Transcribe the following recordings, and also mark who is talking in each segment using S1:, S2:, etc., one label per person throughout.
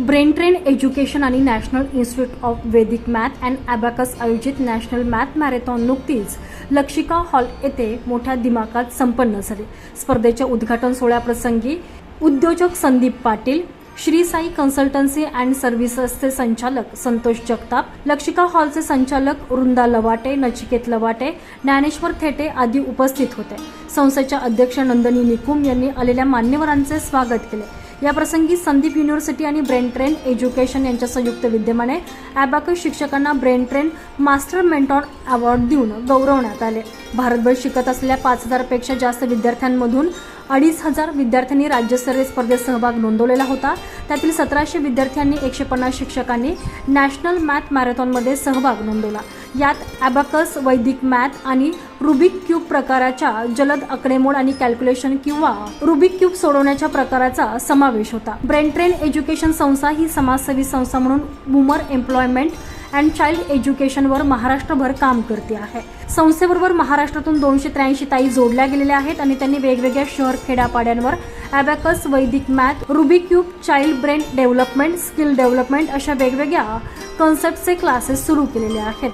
S1: Brain train education आणि national institute of Vedic math and abacus आयोजित national math marathon नुकतीच Lakshika hall येथे मोठ्या दिमाखात संपन्न झाली. स्पर्धेच्या उद्घाटन सोहळ्याप्रसंगी उद्योजक संदीप पाटील श्री साई कन्सल्टन्सी अँड सर्व्हिसेसचे संचालक संतोष जगताप लक्षिका हॉलचे संचालक वृंदा लवाटे नचिकेत लवाटे ज्ञानेश्वर थेटे आदी उपस्थित होते. संस्थेच्या अध्यक्ष नंदनी निकुम यांनी आलेल्या मान्यवरांचे स्वागत केले. याप्रसंगी संदीप युनिव्हर्सिटी आणि ब्रेन ट्रेन एज्युकेशन यांच्या संयुक्त विद्यमाने ॲबाकस शिक्षकांना brain train master mentor award देऊन गौरवण्यात आले. भारतभर शिकत असलेल्या पाच हजारपेक्षा जास्त विद्यार्थ्यांमधून अडीच हजार विद्यार्थ्यांनी राज्यस्तरीय स्पर्धेत सहभाग नोंदवलेला होता. त्यातील सतराशे विद्यार्थ्यांनी एकशे पन्नास शिक्षकांनी नॅशनल मॅथ मॅरेथॉनमध्ये सहभाग नोंदवला. यात ॲबॅकस वैदिक मॅथ आणि रुबिक क्यूब प्रकाराच्या जलद आकडेमोड आणि कॅल्क्युलेशन किंवा रुबिक क्यूब सोडवण्याच्या प्रकाराचा समावेश होता. ब्रेन ट्रेन एज्युकेशन संस्था ही समाजसेवी संस्था म्हणून वुमर एम्प्लॉयमेंट अँड चाइल्ड एज्युकेशनवर महाराष्ट्रभर काम करते आहे. संस्थेबरोबर महाराष्ट्रातून दोनशे त्र्याऐंशी ताई जोडल्या गेलेल्या आहेत आणि त्यांनी वेगवेगळ्या शहर खेड्यापाड्यांवर ॲबॅकस वैदिक math Rubik cube child brain development skill development अशा वेगवेगळ्या कन्सेप्टचे क्लासेस सुरू केलेले आहेत.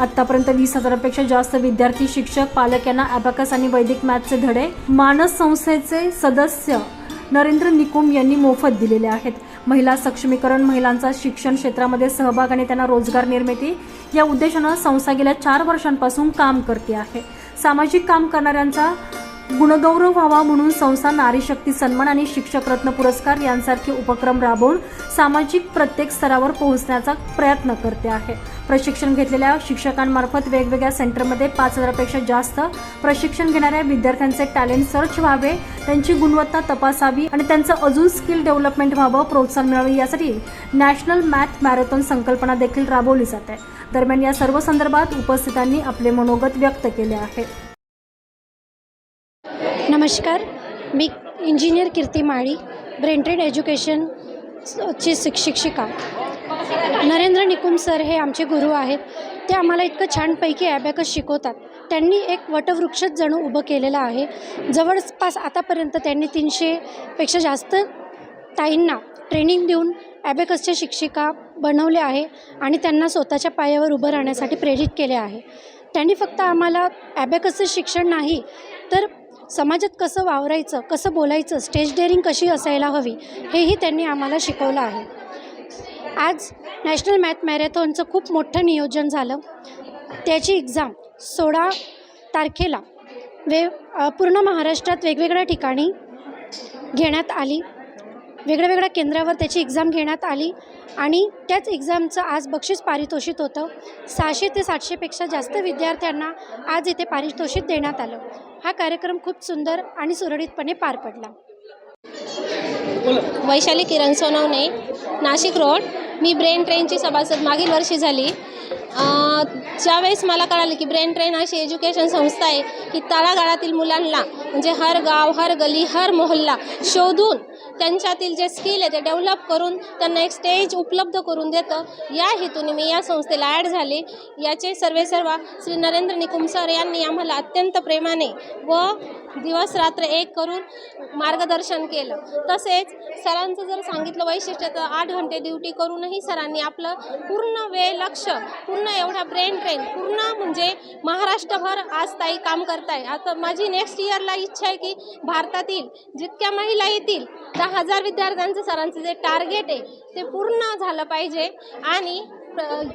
S1: आतापर्यंत वीस हजारापेक्षा जास्त विद्यार्थी शिक्षक पालक यांना अबॅकस आणि वैदिक मॅथचे धडे मानस संस्थेचे सदस्य नरेंद्र निकुम यांनी मोफत दिलेले आहेत. महिला सक्षमीकरण महिलांचा शिक्षण क्षेत्रामध्ये सहभाग आणि त्यांना रोजगार निर्मिती या उद्देशानं संस्था गेल्या चार वर्षांपासून काम करते आहे. सामाजिक काम करणाऱ्यांचा गुणगौरव व्हावा म्हणून संस्था नारी शक्ती सन्मान आणि शिक्षक रत्न पुरस्कार यांसारखे उपक्रम राबवून सामाजिक प्रत्येक स्तरावर पोहोचण्याचा प्रयत्न करते आहे. प्रशिक्षण घेतलेल्या शिक्षकांमार्फत वेगवेगळ्या सेंटरमध्ये पाच हजारापेक्षा जास्त प्रशिक्षण घेणाऱ्या विद्यार्थ्यांचे टॅलेंट सर्च व्हावे त्यांची गुणवत्ता तपासावी आणि त्यांचं अजून स्किल डेव्हलपमेंट व्हावं प्रोत्साहन मिळावे यासाठी नॅशनल मॅथ मॅरेथॉन संकल्पना देखील राबवली जाते. दरम्यान या सर्व संदर्भात उपस्थितांनी आपले मनोगत व्यक्त केले आहे.
S2: नमस्कार. मी इंजिनियर कीर्ती माळी ब्रेंटेड एज्युकेशन ची शिक्षिका. नरेंद्र निकुम सर हे आमचे गुरु आहेत. ते आम्हाला इतकं छानपैकी ॲबॅकस शिकवतात. त्यांनी एक वटवृक्षच जणू उभं केलेलं आहे. जवळपास आतापर्यंत त्यांनी तीनशेपेक्षा जास्त ताईंना ट्रेनिंग देऊन ॲबॅकसच्या शिक्षिका बनवले आहे आणि त्यांना स्वतःच्या पायावर उभं राहण्यासाठी प्रेरित केले आहे. त्यांनी फक्त आम्हाला ॲबॅकसचं शिक्षण नाही तर समाजात कसं वावरायचं कसं बोलायचं स्टेज डेअरिंग कशी असायला हवी हेही त्यांनी आम्हाला शिकवलं आहे. आज नॅशनल मॅथ मॅरेथॉनचं खूप मोठं नियोजन झालं. त्याची एक्झाम सोळा तारखेला वे पूर्ण महाराष्ट्रात वेगवेगळ्या ठिकाणी घेण्यात आली. वेगळ्या वेगळ्या केंद्रावर त्याची एक्झाम घेण्यात आली आणि त्याच एक्झामचं आज बक्षीस पारितोषिक होतं. सहाशे ते सातशेपेक्षा जास्त विद्यार्थ्यांना आज इथे पारितोषिक देण्यात आलं. हा कार्यक्रम खूप सुंदर आणि सुरळीतपणे पार पडला.
S3: वैशाली किरण सोनवणे नाशिक रोड. मी ब्रेन ट्रेनची सभासद मागील वर्षी झाली. ज्यावेळेस मला कळालं की ब्रेन ट्रेन अशी एज्युकेशन संस्था आहे की तळागाळातील मुलांना म्हणजे हर गाव हर गली हर मोहल्ला शोधून त्यांच्यातील जे स्किल आहे ते डेव्हलप करून त्यांना एक स्टेज उपलब्ध करून देतं. या हेतूने मी या संस्थेला ॲड झाले. याचे सर्वे सर्व श्री नरेंद्र निकुम सर यांनी आम्हाला अत्यंत प्रेमाने व दिवस रात्र एक करून मार्गदर्शन केलं. तसेच सरांचं जर सांगितलं वैशिष्ट्य तर आठ घंटे ड्युटी करूनही सरांनी आपलं पूर्ण वेळ लक्ष पूर्ण एवढा ब्रेन ट्रेन पूर्ण म्हणजे महाराष्ट्रभर आज ताई काम करताय. आता माझी नेक्स्ट इयरला इच्छा आहे की भारतातील जितक्या महिला येतील दहा हजार विद्यार्थ्यांचं सरांचं जे टार्गेट आहे ते पूर्ण झालं पाहिजे. आणि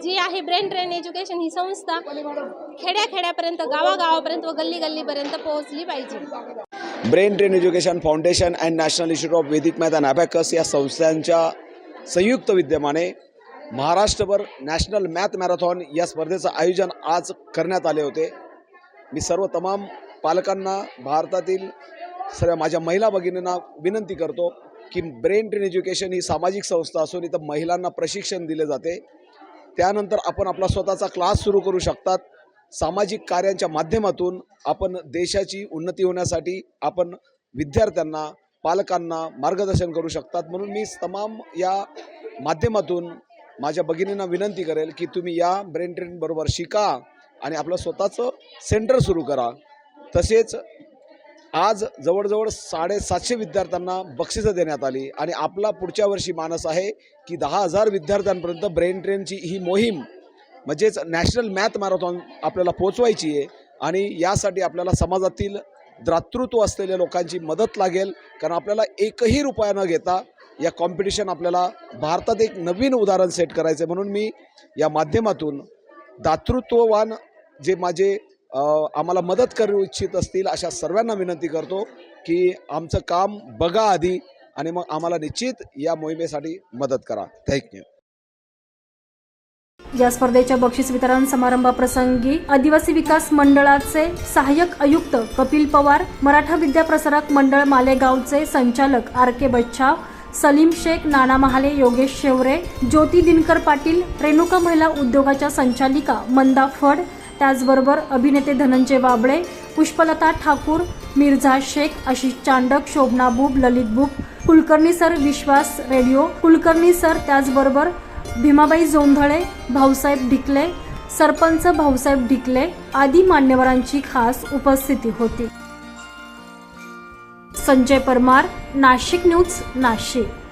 S3: जी आहे ब्रेन ट्रेन एज्युकेशन ही संस्था खेड्याखेड्यापर्यंत गावागावापर्यंत व गल्ली गल्लीपर्यंत पोहोचली पाहिजे.
S4: Brain train education foundation and national institute of Vedic math and abacus या संस्थांच्या संयुक्त विद्यमाने महाराष्ट्रभर नॅशनल मॅथ मॅरेथॉन या स्पर्धेचं आयोजन आज करण्यात आले होते. मी सर्व तमाम पालकांना भारतातील सर्व माझ्या महिला भगिनींना विनंती करतो की ब्रेन ट्रेन एज्युकेशन ही सामाजिक संस्था असून इथं महिलांना प्रशिक्षण दिले जाते. त्यानंतर आपण आपला स्वतःचा क्लास सुरू करू शकतात. सामाजिक कार्यांच्या माध्यमातून आपण देशाची उन्नती होण्यासाठी आपण विद्यार्थ्यांना पालकांना मार्गदर्शन करू शकतात. म्हणून मी तमाम या माध्यमातून माझ्या भगिनींना विनंती करेल की तुम्ही या ब्रेन ट्रेनबरोबर शिका आणि आपलं स्वतःचं सेंटर सुरू करा. तसेच आज जवळजवळ साडेसातशे विद्यार्थ्यांना बक्षिसं देण्यात आली आणि आपला पुढच्या वर्षी मानस आहे की दहा हजार विद्यार्थ्यांपर्यंत ब्रेन ट्रेनची ही मोहीम म्हणजेच नॅशनल मॅथ मॅरेथॉन आपल्याला पोचवायची आहे आणि यासाठी आपल्याला समाजातील दातृत्व असलेल्या लोकांची मदत लागेल. कारण आपल्याला एकही रुपया न घेता या कॉम्पिटिशन आपल्याला भारतात एक नवीन उदाहरण सेट करायचं आहे म्हणून मी या माध्यमातून दातृत्ववान जे माझे आम्हाला मदत करू इच्छित असतील अशा सर्वांना विनंती करतो की आमचं काम बघा आधी आणि मग आम्हाला निश्चित या मोहिमेसाठी मदत करा. थँक्यू
S1: या स्पर्धेच्या बक्षीस वितरण समारंभाप्रसंगी आदिवासी विकास मंडळाचे सहाय्यक आयुक्त कपिल पवार मराठा विद्या प्रसारक मंडळ मालेगावचे संचालक आर के बच्छाव सलीम शेख नाना महाले योगेश शेवरे ज्योती दिनकर पाटील रेणुका महिला उद्योगाच्या संचालिका मंदा फड त्याचबरोबर अभिनेते Dhananjay Bable Pushpalata Thakur Mirza Shaikh Ashish Chandak Shobhana Bub Lalit Bub Kulkarni sir Vishwas radio Kulkarni sir त्याचबरोबर भीमाबाई जोंधळे भाऊसाहेब ढिकले सरपंच भाऊसाहेब ढिकले आदी मान्यवरांची खास उपस्थिती होती. संजय परमार नाशिक न्यूज नाशिक.